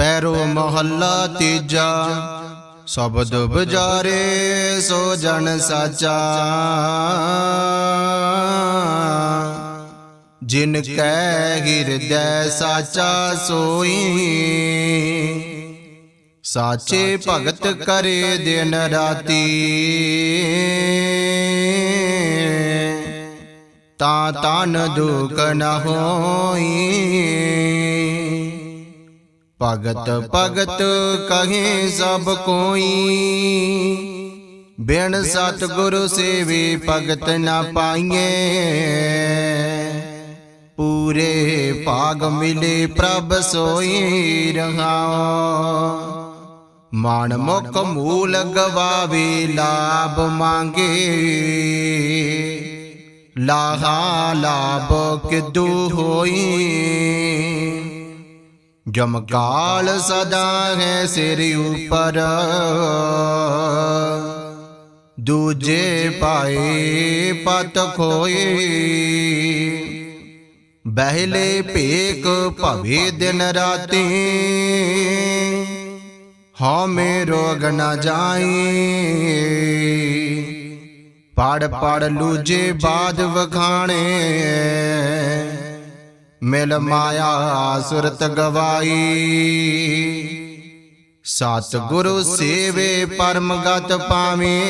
ਪੈਰੋ ਮਹੱਲਾ ਤੀਜਾ, ਸ਼ਬਦ ਬਜਾਰੇ ਸੋ ਜਨ ਸਾਚਾ। ਜਿਨ ਕੈ ਹਿਰਦੈ ਸਾਚਾ ਸੋਈ, ਸਾਚੇ ਭਗਤ ਕਰੇ ਦਿਨ ਰਾਤੀ। ਤਾਂ ਤਨ ਦੁਖ ਨ ਹੋਈ ਭਗਤ ਭਗਤ ਕਹੇ ਸਭ ਕੋਈ। ਬਿਨ ਸਤਿਗੁਰੂ ਸੇਵੀ ਭਗਤ ਨ ਪਾਈਏ। ਪੂਰੇ ਭਾਗ ਮਿਲੇ ਪ੍ਰਭ ਸੋਈ ਰਹਾਓ ਮਨ ਮੁਖ ਮੂਲ ਗਵਾਵੇ ਲਾਭ ਮੰਗੇ। ਲਾਹਾ ਲਾਭ ਕਿਦੂ ਹੋਈ। ਜਮਕਾਲ ਸਦਾ ਹੈ ਸਿਰ ਉਪਰ। ਦੂਜੇ ਪਾਏ ਪਤ ਖੋਏ। ਬਹਿਲੇ ਭੇਕ ਭਵੇ ਦਿਨ ਰਾਤੀ। ਹਉਮੈ ਰੋਗ ਨਾ ਜਾਈ ਪੜ ਪੜ ਲੂਜੇ ਬਾਦ ਵਖਾਣੇ। ਮਿਲ ਮਾਇਆ ਸੁਰਤ ਗਵਾਈ। ਸਤ ਗੁਰੂ ਸੇਵੇ ਪਰਮ ਗਤ ਪਾਵੇਂ।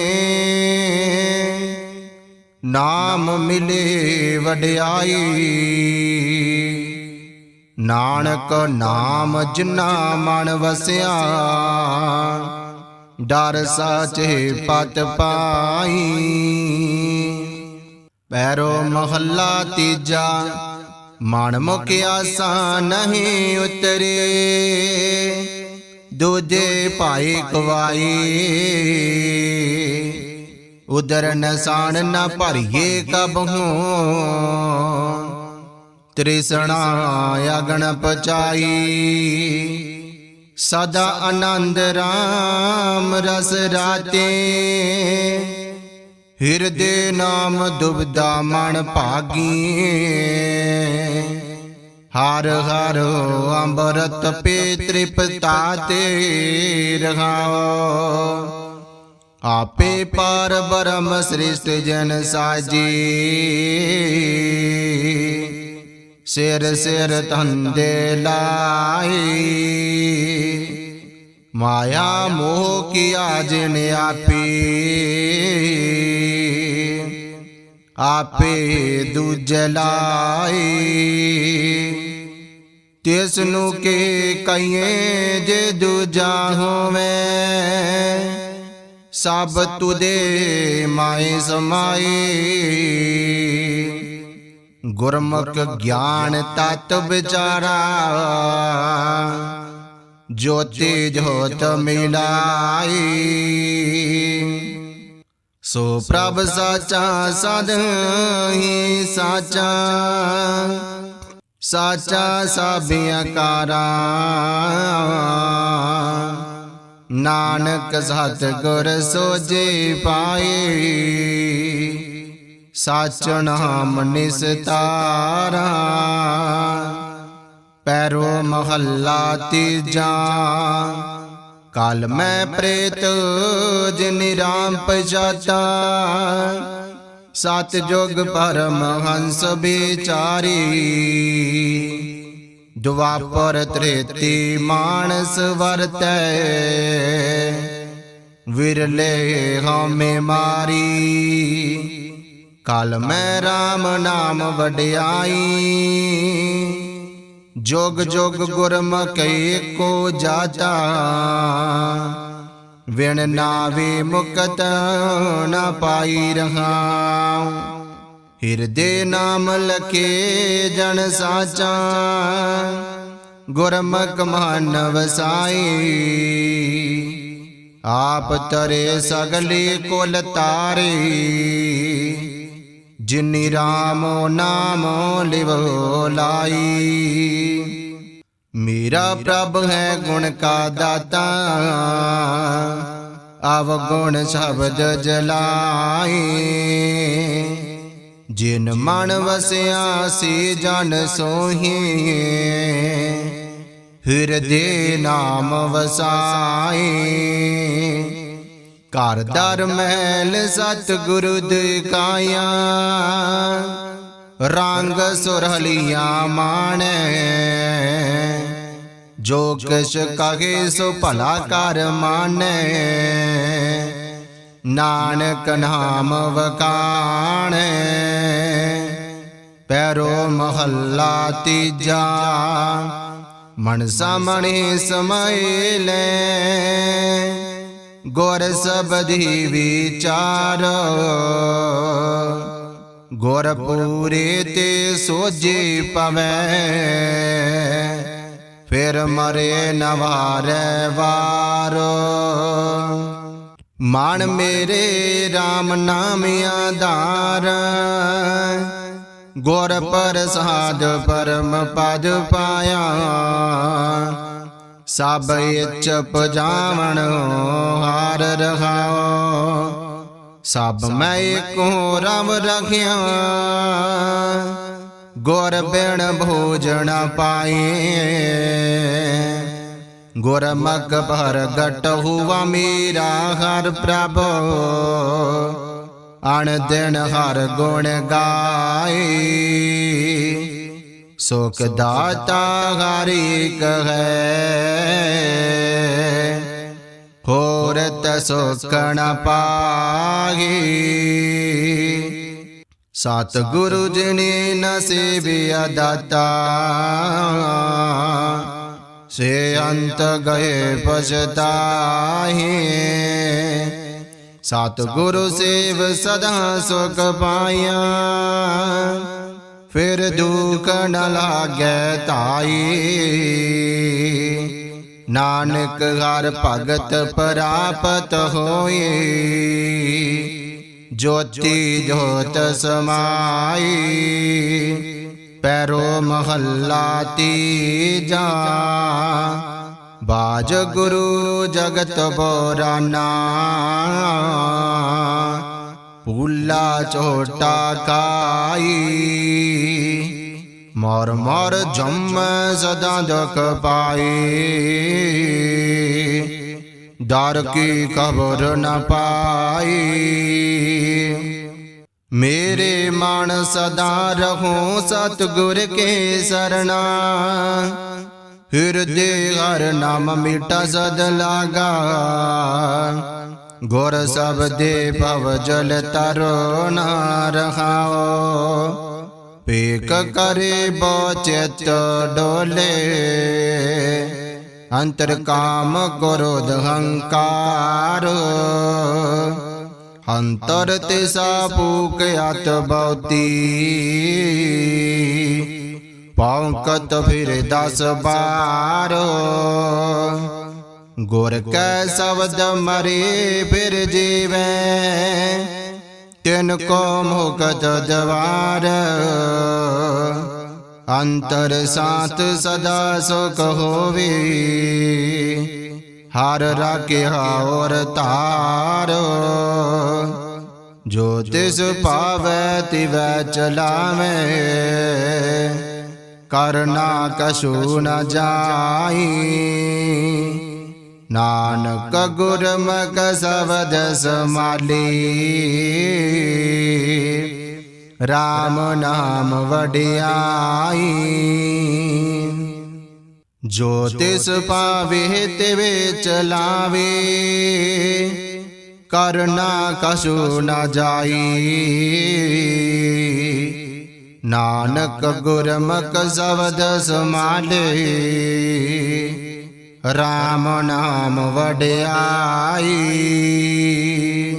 ਨਾਮ ਮਿਲੇ ਵਡਿਆਈ। ਨਾਨਕ ਨਾਮ ਜਿਨਾ ਮਨ ਵਸਿਆ, ਡਰ ਸਾਚੇ ਪਤ ਪਾਈ। ਪੈਰੋ ਮਹੱਲਾ ਤੀਜਾ ਮਨ ਮੁਖ ਆਸਾ ਨਹੀਂ ਉਤਰੇ। ਦੂਜੇ ਭਾਈ ਕਵਾਈ ਉਦਰ ਨਸਾਨ ਨ ਭਰੀਏ ਕਬਹੂ। ਤ੍ਰਿਸ਼ਣਾ ਅਗਣ ਪਚਾਈ ਸਦਾ ਆਨੰਦ RAM ਰਸ ਰਾਤੇ। ਹਿਰਦੇ ਨਾਮ ਦੁਬਦਾ ਮਨ ਭਾਗੀ ਹਰ ਹਰ ਅੰਮ੍ਰਿਤ ਪੇ ਤ੍ਰਿਪਤਾ ਤੇ ਰਹਾਓ। ਆਪੇ ਪਾਰ ਬਰਮ ਸ੍ਰਿਸ਼ਟ ਜਨ ਸਾਜੀ। ਸਿਰ ਸਿਰ ਤੰਦੇ ਲਾਈ ਮਾਇਆ ਮੋਹ ਕੀ ਆਜਨ ਆਪੀ। ਆਪੇ ਦੂਜਲਾਈ। ਤਿਸ ਨੂੰ ਕੇ ਕਈਏ ਜੇ ਦੂਜਾ ਹੋਵੇ? ਸਭ ਤੁਦੇ ਮਾਏ ਸਮਾਈ। ਗੁਰਮੁਖ ਗਿਆਨ ਤਤ ਵਿਚਾਰਾ। ਜੋਤੀ ਜੋਤ ਮਿਲਾਈ। ਸੋ ਪ੍ਰਭ ਸਾਚਾ ਸਦ ਹੀ ਸਾਚਾ। ਸਾਚਾ ਸਾਬਿਆਂ ਕਾਰਾ ਨਾਨਕ ਸਤ ਗੁਰ ਸੋਜੇ ਪਾਏ। ਸਾਚ ਨਾਮ ਨਿਸਤਾਰਾ। ਪੈਰੋ ਮਹੱਲਾ ਤੀਜਾ। ਕਲ ਮੈਂ ਪ੍ਰੇਤ ਜਿਨ ਰਾਮ ਪਜਾਤਾ। ਸਤ ਜੋਗ ਪਰਮ ਹੰਸ ਵਿਚਾਰੀ ਦੁਆਪਰ ਤ੍ਰੇਤੀ ਮਾਨਸ ਵਰਤੈ। ਵਿਰਲੇ ਹਮੇ ਮਾਰੀ। ਕਲ ਮੈਂ RAM ਨਾਮ ਵਡਿਆਈ। ਜੋਗ ਜੋਗ ਗੁਰਮੁਖੇ ਕੋ ਜਾਤਾ। ਵਿਣ ਨਾਵੇ ਮੁਕਤ ਨਾ ਪਾਈ ਰਹਾ ਹਿਰਦੇ ਨਾਮ ਲਖੇ ਜਨ ਸਾਚਾ। ਗੁਰਮੁਖ ਮਨ ਵਸਾਈ ਆਪ ਤਰੇ ਸਗਲੇ ਕੁਲ ਤਾਰੇ। ਜਿਨੀ RAM ਨਾਮ ਲਿਵ ਲਾਈ। ਮੇਰਾ ਪ੍ਰਭ ਹੈ ਗੁਣ ਕਾ ਦਾਤਾ, ਆਵ ਗੁਣ ਸ਼ਬਦ ਜਲਾਏ। ਜਿਨ ਮਨ ਵਸਿਆ ਸੀ ਜਨ ਸੋਹੀ ਹਿਰਦੇ ਨਾਮ ਵਸਾਏ। ਘਰ ਦਰ ਮਹਿਲ ਸਤ ਗੁਰੂ ਦਿਕਾਇਆ ਰੰਗ ਸੁਰਹਲੀਆਂ ਮਾਣੈ। ਜੋ ਕਿਛ ਕਹੇ ਸੋ ਭਲਾ ਕਰ ਮਾਨੈ ਨਾਨਕ ਨਾਮ ਵਕਾਣੈ ਪੈਰੋ ਮਹੱਲਾ ਤੀਜਾ। ਮਨ ਸਾਮਣੇ ਸਮੈ ਲੈ। ਗੁਰ ਸਬਦੀ ਵਿਚਾਰ। ਗੁਰ ਪੂਰੇ ਤੇ ਸੋਜੇ ਪਵੈ। ਫਿਰ ਮਰੇ ਨਵਾਰੇ ਵਾਰ। ਮਨ ਮੇਰੇ RAM ਨਾਮ ਆਧਾਰ ਗੁਰ ਪ੍ਰਸਾਦ ਪਰਮ ਪਦ ਪਾਇਆ। ਸਭ ਇਚ ਪਜਾਵਣ ਹਾਰ ਰਹਾਓ ਸਭ ਮੈਂ ਏਕੋ ਰਵ ਰਖਿਆ। ਗੁਰ ਬਿਨ ਭੋਜਨ ਪਾਏ। ਗੁਰ ਮਗ ਭਰ ਗਟ ਹੁਆ ਮੇਰਾ ਹਰ ਪ੍ਰਭ। ਅਣ ਦਿਨ ਹਰ ਗੁਣ ਗਾਏ। ਸੁਖ ਦਾਤਾ ਹਰੀ ਕਹੈ ਹੋਰ ਤਸੋ ਕਣ ਪਾਹੀ ਸਤ ਗੁਰੂ ਜੀ ਨੇ ਨਸੀਬਿਆ ਦਾਤਾ ਸੇ ਅੰਤ ਗਏ ਪਛਤਾਹੀ। ਸਤ ਗੁਰੂ ਸੇਵ ਸਦਾ ਸੁਖ ਪਾਇਆ। ਫਿਰ ਦੁਖ ਨ ਲਾਗੈ ਤਾਈ ਨਾਨਕ ਹਰ ਭਗਤ ਪ੍ਰਾਪਤ ਹੋਏ ਜੋਤੀ ਜੋਤ ਸਮਾਈ। ਪੈਰੋ ਮਹੱਲਾ ਤੀਜਾ। ਬਾਜ ਗੁਰੂ ਜਗਤ ਬੋਰਾਨਾ ਪੂਲਾ ਝੋਟਾ ਕਾਈ। ਮਰ ਮਰ ਜੰਮ ਸਦਾ ਦੁਖ ਪਾਈ। ਦਰ ਕੀ ਖਬਰ ਨ ਪਾਈ। ਮੇਰੇ ਮਨ ਸਦਾ ਰਹੋ ਸਤਿਗੁਰ ਕੇ ਸਰਣਾ। ਹਿਰਦੇ ਹਰ ਨਾਮ ਮੀਠਾ ਸਦ ਲਾਗਾ। ਗੁਰ ਸਬਦੇ ਭਵ ਜਲ ਤਰੋ ਨਾ ਰਹਾਓ ਪੇਕ ਕਰੇ ਬਚਿਤ ਡੋਲੇ। ਅੰਤਰ ਕਾਮ ਕ੍ਰੋਧ ਹੰਕਾਰ ਅੰਤਰ ਤੇ ਸਾਪੂਕ ਅਤ ਬਉਤੀ। ਪੌਂਕਤ ਫਿਰ ਦਸ ਬਾਰ। ਗੁਰ ਕੈ ਸ਼ਬਦ ਮਰੇ ਫਿਰ ਜੀਵੈ, ਤਿਨ ਕੋ ਮੁਕਤ ਜਵਾਰ। ਅੰਤਰ ਸਾਥ ਸਦਾ ਸੁਖ ਹੋਵੇ, ਹਰ ਰਾਖਿਆ ਔਰ ਤਾਰ ਜੋ ਤਿਸ ਪਾਵੈ ਤਿਵੈ ਚਲਾਵੇ, ਕਰਨਾ ਕਛੂ ਨ ਜਾਈ। ਨਾਨਕ ਗੁਰਮੁਖ ਸਬਦ ਸਮਾਲੀ। RAM ਨਾਮ ਵਡਿਆਈ। ਜੋ ਤਿਸ ਪਾਵੇ ਤੇ ਵੇ ਚਲਾਵੇ ਕਰਨਾ ਕਛੂ ਨ ਜਾਈ। ਨਾਨਕ ਗੁਰਮੁਖ ਸਬਦ ਸਮਾਲੇ। RAM ਨਾਮ ਵਡਿਆਈ।